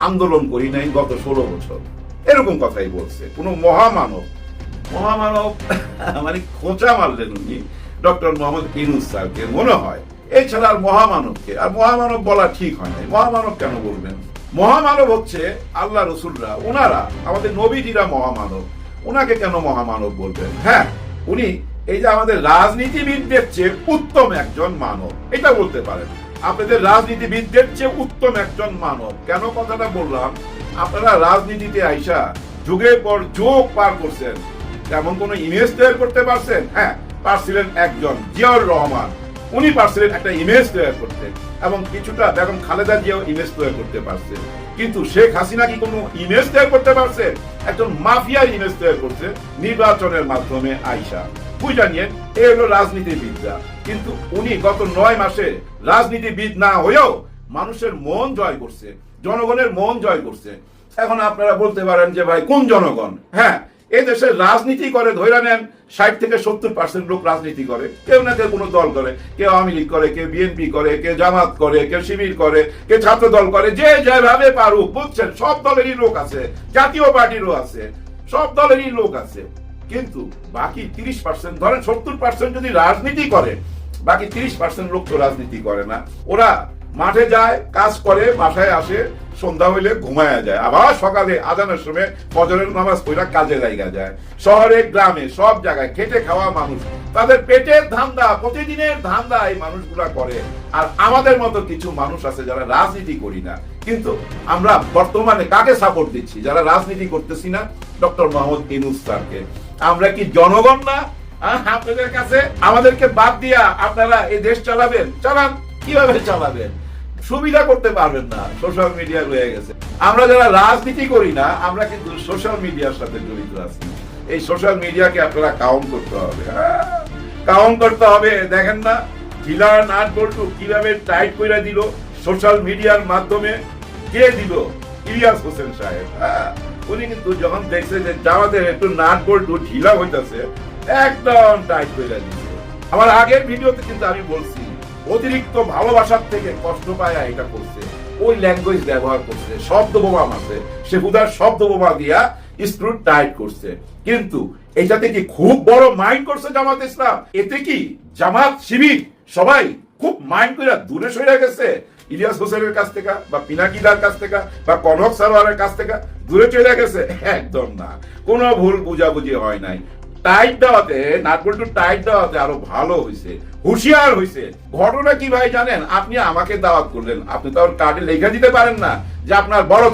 আন্দোলন করি নাই গত ষোলো বছর। এরকম কথাই বলছে। কোনো মহামানব। মহামানব মানে খোঁচা মারলেন উনি। ডক্টর মোহাম্মদ ইনুস স্যারকে, মনে হয়। এছাড়া আর মহামানবকে। আর মহামানব বলা ঠিক হয় নাই। মহামানব কেন বলবেন? মহামানব হচ্ছে আল্লাহ রসুলরা। ওনারা, আমাদের নবীজিরা মহামানব। ওনাকে কেন মহামানব বলবেন? হ্যাঁ উনি এই যে আমাদের রাজনীতিবিদদের চেয়ে উত্তম একজন মানব। এটা বলতে পারেন। আপনাদের রাজনীতিবিদদের চেয়ে উত্তম একজন মানব। কেন কথাটা বললাম? আপনারা রাজনীতিতে আইসা যুগের পর যুগ পার করছেন। তেমন কোন ইমেজ তৈরি করতে পারছেন? হ্যাঁ পারছিলেন একজন জিয়াউর রহমান। উনি পারছিলেন একটা ইমেজ তৈরি করতে এবং কিছুটা বেগম খালেদা জিয়াও ইমেজ তৈরি করতে পারছে কিন্তু শেখ হাসিনা কি কোনো ইমেজ তৈরি করতে পারছে? একজন মাফিয়ার ইমেজ তৈরি করছে নির্বাচনের মাধ্যমে আইসা। বুঝা নিয়ে এই হলো রাজনীতিবিদরা কিন্তু উনি গত নয় মাসে রাজনীতিবিদ না হয়েও মানুষের মন জয় করছে, জনগণের মন জয় করছে। এখন আপনারা বলতে পারেন যে, ভাই, কোন জনগণ? হ্যাঁ এই দেশে রাজনীতি করে ধরে নেন, ষাট থেকে সত্তর পার্সেন্ট লোক রাজনীতি করে। কেউ না কেউ কোনো দল করে, কেউ আওয়ামী লীগ করে, কেউ বিএনপি করে, কেউ জামাত করে, কেউ শিবির করে, কেউ ছাত্র দল করে, যে যেভাবে পারুক, বুঝছেন, সব দলেরই লোক আছে, জাতীয় পার্টিরও আছে, সব দলেরই লোক আছে। কিন্তু বাকি তিরিশ পার্সেন্ট ধরেন সত্তর পার্সেন্ট যদি রাজনীতি করে, বাকি তিরিশ পার্সেন্ট লোক তো রাজনীতি করে না। ওরা মাঠে যায়, কাজ করে, বাসায় আসে, সন্ধ্যা হইলে ঘুমায়া যায়। আবার সকালে আজানের সময় ফজরের নামাজ পড়া কাজে জায়গা যায়। শহরে, গ্রামে, সব জায়গায় খেটে খাওয়া মানুষ। তাদের পেটের ধান্দা, প্রতিদিনের ধান্দা এই মানুষগুলা করে। আর আমাদের মতো কিছু মানুষ আছে যারা রাজনীতি করি না। কিন্তু আমরা বর্তমানে কাকে সাপোর্ট দিচ্ছি? যারা রাজনীতি করতেছি না? ডক্টর মোহাম্মদ ইনুস স্যারকে। আমরা কি জনগণ না? আপনাদের কাছে আমাদেরকে বাদ দিয়া আপনারা এই দেশ চালাবেন? চালান। কীভাবে চালাবেন? সুবিধা করতে পারবেন না। সোশ্যাল মিডিয়া রয়ে গেছে। আমরা যারা রাজনীতি করি না, আমরা কিন্তু সোশ্যাল মিডিয়ার সাথে জড়িত আছি। এই সোশ্যাল মিডিয়াকে আপনারা কাউন্ট করতে হবে। কাউন্ট করতে হবে। দেখেন না ঢিলার নাট বল্টু কীভাবে টাইট করে দিল সোশ্যাল মিডিয়ার মাধ্যমে? কে দিল? ইলিয়াস হোসেন সাহেব। উনি কিন্তু যখন দেখছে যে একটু নাট ঢিলা হইতাছে, একদম টাইট দিচ্ছে আমার আগের ভিডিওতে কিন্তু আমি বলছি, অতিরিক্ত ভালোবাসার থেকে কষ্ট পায় এটা করছে। ওই ল্যাঙ্গুয়েজ ব্যবহার করছে, শব্দ বোমা মারছে। সে হুদার শব্দ বোমা দিয়া স্ক্রু টাইট করছে। কিন্তু এটাতে কি খুব বড় মাইন্ড করছে জামাত ইসলাম? এতে কি জামাত শিবির সবাই খুব মাইন্ড করে দূরে সরে গেছে? ইলিয়াস হোসেনের কাছ থেকে বা পিনাকিদার কাছ থেকে বা কনক সারোয়ারের কাছ থেকে? দূরে চলে গেছে। একদম না। কোনো ভুল বুঝাবুঝি হয় নাই। টাইট দেওয়াতে নাটবল্টু টাইট দেওয়াতে আরও ভালো হয়েছে হুঁশিয়ার হয়েছে ঘটনা কি ভাই জানেন? আপনি আমাকে দাওয়াত করলেন। আপনি তো আর কার্ডে লেখা দিতে পারেন না যে আপনার বড়